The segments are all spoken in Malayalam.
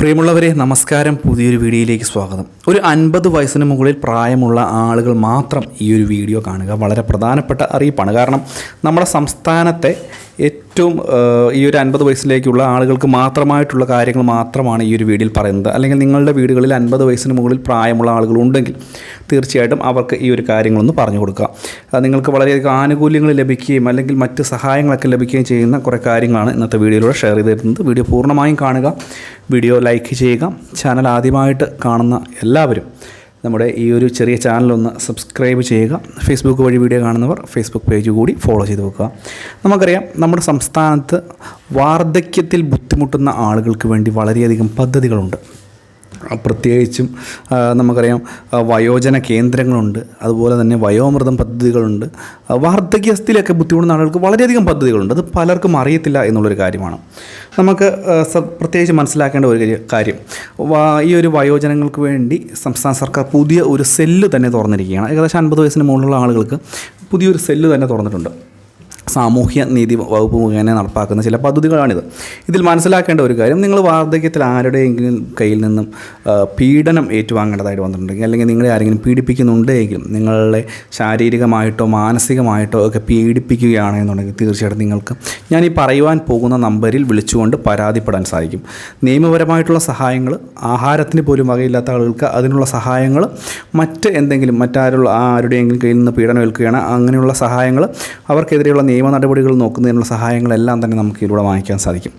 പ്രിയമുള്ളവരെ നമസ്കാരം. പുതിയൊരു വീഡിയോയിലേക്ക് സ്വാഗതം. ഒരു അൻപത് വയസ്സിന് മുകളിൽ പ്രായമുള്ള ആളുകൾ മാത്രം ഈ ഒരു വീഡിയോ കാണുക വളരെ പ്രധാനപ്പെട്ട അറിയിപ്പാണ്. കാരണം നമ്മുടെ സംസ്ഥാനത്തെ ഏറ്റവും ഈ ഒരു അൻപത് വയസ്സിലേക്കുള്ള ആളുകൾക്ക് മാത്രമായിട്ടുള്ള കാര്യങ്ങൾ മാത്രമാണ് ഈ ഒരു വീഡിയോയിൽ പറയുന്നത്. അല്ലെങ്കിൽ നിങ്ങളുടെ വീടുകളിൽ അൻപത് വയസ്സിന് മുകളിൽ പ്രായമുള്ള ആളുകളുണ്ടെങ്കിൽ തീർച്ചയായിട്ടും അവർക്ക് ഈ ഒരു കാര്യങ്ങളൊന്ന് പറഞ്ഞു കൊടുക്കുക. നിങ്ങൾക്ക് വളരെയധികം ആനുകൂല്യങ്ങൾ ലഭിക്കുകയും അല്ലെങ്കിൽ മറ്റ് സഹായങ്ങളൊക്കെ ലഭിക്കുകയും ചെയ്യുന്ന കുറേ കാര്യങ്ങളാണ് ഇന്നത്തെ വീഡിയോയിലൂടെ ഷെയർ ചെയ്തിരുന്നത്. വീഡിയോ പൂർണമായും കാണുക. വീഡിയോ ലൈക്ക് ചെയ്യുക. ചാനൽ ആദ്യമായിട്ട് കാണുന്ന എല്ലാവരും നമ്മുടെ ഈ ഒരു ചെറിയ ചാനലൊന്ന് സബ്സ്ക്രൈബ് ചെയ്യുക. ഫേസ്ബുക്ക് വഴി വീഡിയോ കാണുന്നവർ ഫേസ്ബുക്ക് പേജ് കൂടി ഫോളോ ചെയ്ത് വെക്കുക. നമുക്കറിയാം നമ്മുടെ സംസ്ഥാനത്ത് വാർദ്ധക്യത്തിൽ ബുദ്ധിമുട്ടുന്ന ആളുകൾക്ക് വേണ്ടി വളരെയധികം പദ്ധതികളുണ്ട്. പ്രത്യേകിച്ചും നമുക്കറിയാം വയോജന കേന്ദ്രങ്ങളുണ്ട്. അതുപോലെ തന്നെ വയോമൃതം പദ്ധതികളുണ്ട്. വാർദ്ധക്യസ്ഥിലൊക്കെ ബുദ്ധിമുട്ടുന്ന ആളുകൾക്ക് വളരെയധികം പദ്ധതികളുണ്ട്. അത് പലർക്കും അറിയത്തില്ല എന്നുള്ളൊരു കാര്യമാണ്. നമുക്ക് പ്രത്യേകിച്ച് മനസ്സിലാക്കേണ്ട ഒരു കാര്യം ഈ ഒരു വയോജനങ്ങൾക്ക് വേണ്ടി സംസ്ഥാന സർക്കാർ പുതിയ ഒരു സെല്ല് തന്നെ തുറന്നിരിക്കുകയാണ്. ഏകദേശം അൻപത് വയസ്സിന് മുകളിലുള്ള ആളുകൾക്ക് പുതിയൊരു സെല്ല് തന്നെ തുറന്നിട്ടുണ്ട്. സാമൂഹ്യ നീതി വകുപ്പ് മുഖേന നടപ്പാക്കുന്ന ചില പദ്ധതികളാണിത്. ഇതിൽ മനസ്സിലാക്കേണ്ട ഒരു കാര്യം നിങ്ങൾ വാർദ്ധക്യത്തിൽ ആരുടെയെങ്കിലും കയ്യിൽ നിന്നും പീഡനം ഏറ്റുവാങ്ങേണ്ടതായിട്ട് വന്നിട്ടുണ്ടെങ്കിൽ അല്ലെങ്കിൽ നിങ്ങളെ ആരെങ്കിലും പീഡിപ്പിക്കുന്നുണ്ടെങ്കിൽ നിങ്ങളെ ശാരീരികമായിട്ടോ മാനസികമായിട്ടോ ഒക്കെ പീഡിപ്പിക്കുകയാണെന്നുണ്ടെങ്കിൽ തീർച്ചയായിട്ടും നിങ്ങൾക്ക് ഞാൻ ഈ പറയുവാൻ പോകുന്ന നമ്പറിൽ വിളിച്ചുകൊണ്ട് പരാതിപ്പെടാൻ സാധിക്കും. നിയമപരമായിട്ടുള്ള സഹായങ്ങൾ ആഹാരത്തിന് പോലും വകയില്ലാത്ത ആളുകൾക്ക് അതിനുള്ള സഹായങ്ങൾ മറ്റ് എന്തെങ്കിലും മറ്റാരുള്ള ആരുടെയെങ്കിലും കയ്യിൽ നിന്ന് പീഡനം ഏൽക്കുകയാണ് അങ്ങനെയുള്ള സഹായങ്ങൾ അവർക്കെതിരെയുള്ള നിയമ നടപടികൾ നോക്കുന്നതിനുള്ള സഹായങ്ങളെല്ലാം തന്നെ നമുക്ക് ഇതിലൂടെ വാങ്ങിക്കാൻ സാധിക്കും.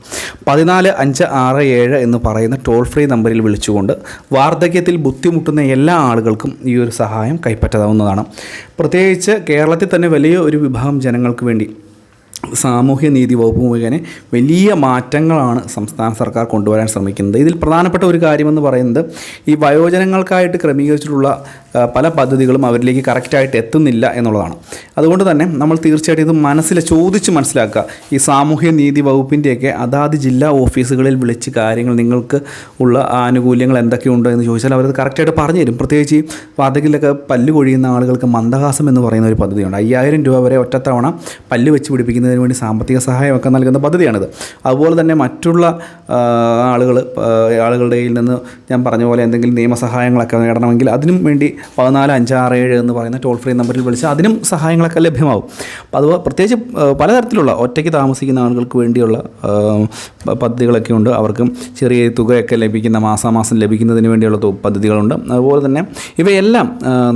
പതിനാല് അഞ്ച് ആറ് ഏഴ് എന്ന് പറയുന്ന ടോൾ ഫ്രീ നമ്പറിൽ വിളിച്ചുകൊണ്ട് വാർദ്ധക്യത്തിൽ ബുദ്ധിമുട്ടുന്ന എല്ലാ ആളുകൾക്കും ഈ ഒരു സഹായം കൈപ്പറ്റാവുന്നതാണ്. പ്രത്യേകിച്ച് കേരളത്തിൽ തന്നെ വലിയ ഒരു വിഭാഗം ജനങ്ങൾക്ക് വേണ്ടി സാമൂഹ്യ നീതി വകുപ്പ് മുഖേന വലിയ മാറ്റങ്ങളാണ് സംസ്ഥാന സർക്കാർ കൊണ്ടുവരാൻ ശ്രമിക്കുന്നത്. ഇതിൽ പ്രധാനപ്പെട്ട ഒരു കാര്യമെന്ന് പറയുന്നത് ഈ വയോജനങ്ങൾക്കായിട്ട് ക്രമീകരിച്ചിട്ടുള്ള പല പദ്ധതികളും അവരിലേക്ക് കറക്റ്റായിട്ട് എത്തുന്നില്ല എന്നുള്ളതാണ്. അതുകൊണ്ട് തന്നെ നമ്മൾ തീർച്ചയായിട്ടും ഇത് മനസ്സിൽ ചോദിച്ച് മനസ്സിലാക്കുക. ഈ സാമൂഹ്യ നീതി വകുപ്പിന്റെയൊക്കെ അതാത് ജില്ലാ ഓഫീസുകളിൽ വിളിച്ച് കാര്യങ്ങൾ നിങ്ങൾക്ക് ഉള്ള ആനുകൂല്യങ്ങൾ എന്തൊക്കെയുണ്ട് എന്ന് ചോദിച്ചാൽ അവരത് കറക്റ്റായിട്ട് പറഞ്ഞു തരും. പ്രത്യേകിച്ച് ഈ വാർദ്ധക്യത്തിലൊക്കെ പല്ല് കൊഴിയുന്ന ആളുകൾക്ക് മന്ദഹാസം എന്ന് പറയുന്ന ഒരു പദ്ധതിയുണ്ട്. അയ്യായിരം രൂപ വരെ ഒറ്റത്തവണ പല്ല് വെച്ച് പിടിപ്പിക്കുന്നതിന് വേണ്ടി സാമ്പത്തിക സഹായമൊക്കെ നൽകുന്ന പദ്ധതിയാണിത്. അതുപോലെ തന്നെ മറ്റുള്ള ആളുകൾ ആളുകളുടെ കയ്യിൽ നിന്ന് ഞാൻ പറഞ്ഞ പോലെ എന്തെങ്കിലും നിയമസഹായങ്ങളൊക്കെ നേടണമെങ്കിൽ അതിനും വേണ്ടി പതിനാല് അഞ്ച് ആറ് ഏഴ് എന്ന് പറയുന്ന ടോൾ ഫ്രീ നമ്പറിൽ വിളിച്ച് അതിനും സഹായങ്ങളൊക്കെ ലഭ്യമാവും. അപ്പോൾ അത് പ്രത്യേകിച്ച് പലതരത്തിലുള്ള ഒറ്റയ്ക്ക് താമസിക്കുന്ന ആളുകൾക്ക് വേണ്ടിയുള്ള പദ്ധതികളൊക്കെ ഉണ്ട്. അവർക്കും ചെറിയ തുകയൊക്കെ ലഭിക്കുന്ന മാസാമാസം ലഭിക്കുന്നതിന് വേണ്ടിയുള്ള പദ്ധതികളുണ്ട്. അതുപോലെ തന്നെ ഇവയെല്ലാം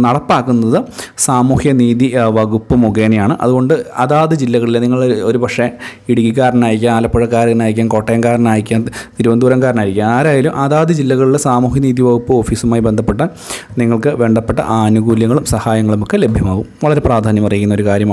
നടപ്പാക്കുന്നത് സാമൂഹ്യ നീതി വകുപ്പ് മുഖേനയാണ്. അതുകൊണ്ട് അതാത് ജില്ലകളിലെ നിങ്ങൾ ഒരു പക്ഷേ ഇടുക്കിക്കാരനായിരിക്കാം ആലപ്പുഴക്കാരനായിരിക്കാം കോട്ടയംകാരനായിരിക്കാം തിരുവനന്തപുരംകാരനായിരിക്കാം ആരായാലും അതാത് ജില്ലകളിലെ സാമൂഹ്യ നീതി വകുപ്പ് ഓഫീസുമായി ബന്ധപ്പെട്ട നിങ്ങൾക്ക് വേണ്ടപ്പെട്ട ആനുകൂല്യങ്ങളും സഹായങ്ങളും ഒക്കെ ലഭ്യമാകും വളരെ പ്രാധാന്യം അറിയിക്കുന്ന ഒരു കാര്യമാണ്.